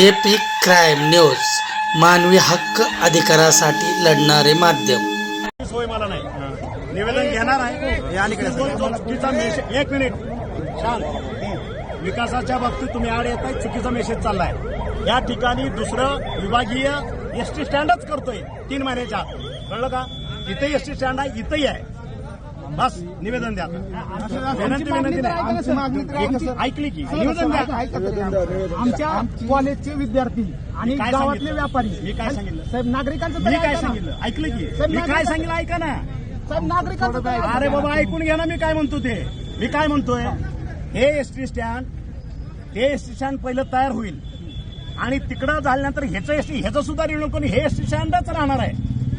AP crime news मानवी हक्क अधिकारासाठी लढणारे माध्यम. सोय मला नाही. निवेदन घेणार आहे. अलीकडे चुकीचा मेसेज एक मिनिट. शांत विकासाच्या बाबतीत तुम्ही आड येत आहे चुकीचा मेसेज चाललाय. या ठिकाणी दुसरं विभागीय एस टी स्टँडच करतोय. तीन महिन्याच्या आत. कळलं का? इथे एस टी स्टँड आहे इथंही आहे. बस निवेदन द्या विनंती विनंती नाही. ऐकली की. निवेदन द्या. आमच्या कॉलेजचे विद्यार्थी आणि गावातले? व्यापारी. मी काय सांगितलं? साहेब नागरिकांचं मी काय. सांगितलं? ऐकलं की. मी काय सांगितलं? ऐका ना. साहेब नागरिकांचं. अरे बाबा ऐकून घ्या ना मी काय म्हणतो ते. मी काय म्हणतोय? हे एस टी स्टँड हे एस टी स्टँड पहिलं तयार होईल. आणि तिकडं झाल्यानंतर ह्याचं एस टी ह्याचं सुद्धा करून हे एस टी स्टँडच राहणार आहे.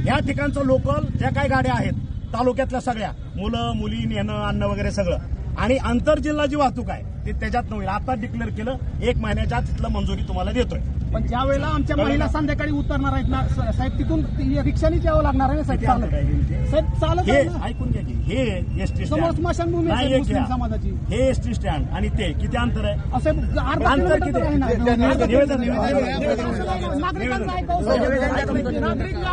या ठिकाणचं लोकल ज्या काही गाड्या आहेत तालुक्यातल्या सगळ्या मुलं मुली नेणं आणणं वगैरे सगळं. आणि आंतरजिल्हा जी वाहतूक आहे ते त्याच्यात होईल आता डिक्लेअर केलं एक महिन्याच्या आत तिथलं मंजुरी तुम्हाला देतोय. पण ज्या वेळेला आमच्या महिला? संध्याकाळी उतरणार आहेत ना साहेब तिथून ती रिक्षानीच यावं लागणार आहे ना साहेब चालत. आहे हे? साहेब चालत हे. ऐकून घ्या की हे एस टी समोर स्मशानभूमी आहे. समाजाची. हे एस टी स्टँड आणि ते किती अंतर आहे? असं अर्धा अंतर किती.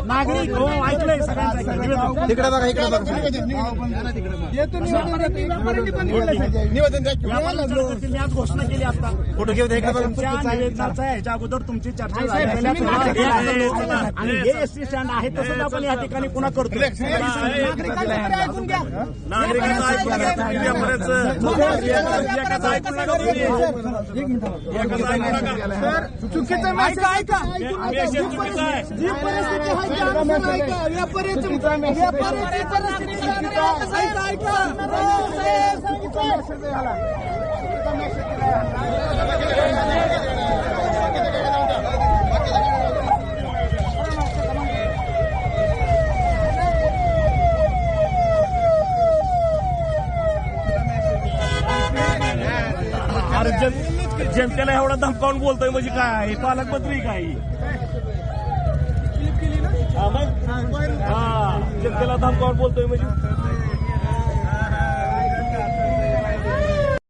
नागरिक हो ऐकलंय सगळ्यांचं तिकडे बघा इकडे बघा. येतो निवेदन. मी आज घोषणा केली आता. फोटो घेऊ तुमच्या निवेदनाचा ह्याच्या अगोदर तुमची चर्चा आणि हे एस टी स्टँड आहे तसंच आपण या ठिकाणी पुन्हा करतो नागरिकांचं तरी ऐकून घ्या नागरिकांचं ऐकून घ्या, तुम्ही व्यापाऱ्याचं. एकाचं ऐकून नका तुम्ही. एकाचं ऐकू नका. चुकीचं ऐका ऐका मेसेज चुकीचा आहे. जी परिस्थिती आहे ती आमचं ऐका व्यापाऱ्याची व्यापाऱ्याची परिस्थिती आहे. ऐका ऐका हो, साहेब, सांगितलं. अरे जन जनतेला एवढा धमकावून बोलतोय म्हणजे काय? पालकमंत्री काय हा मग? हा जनतेला धमकावून बोलतोय म्हणजे?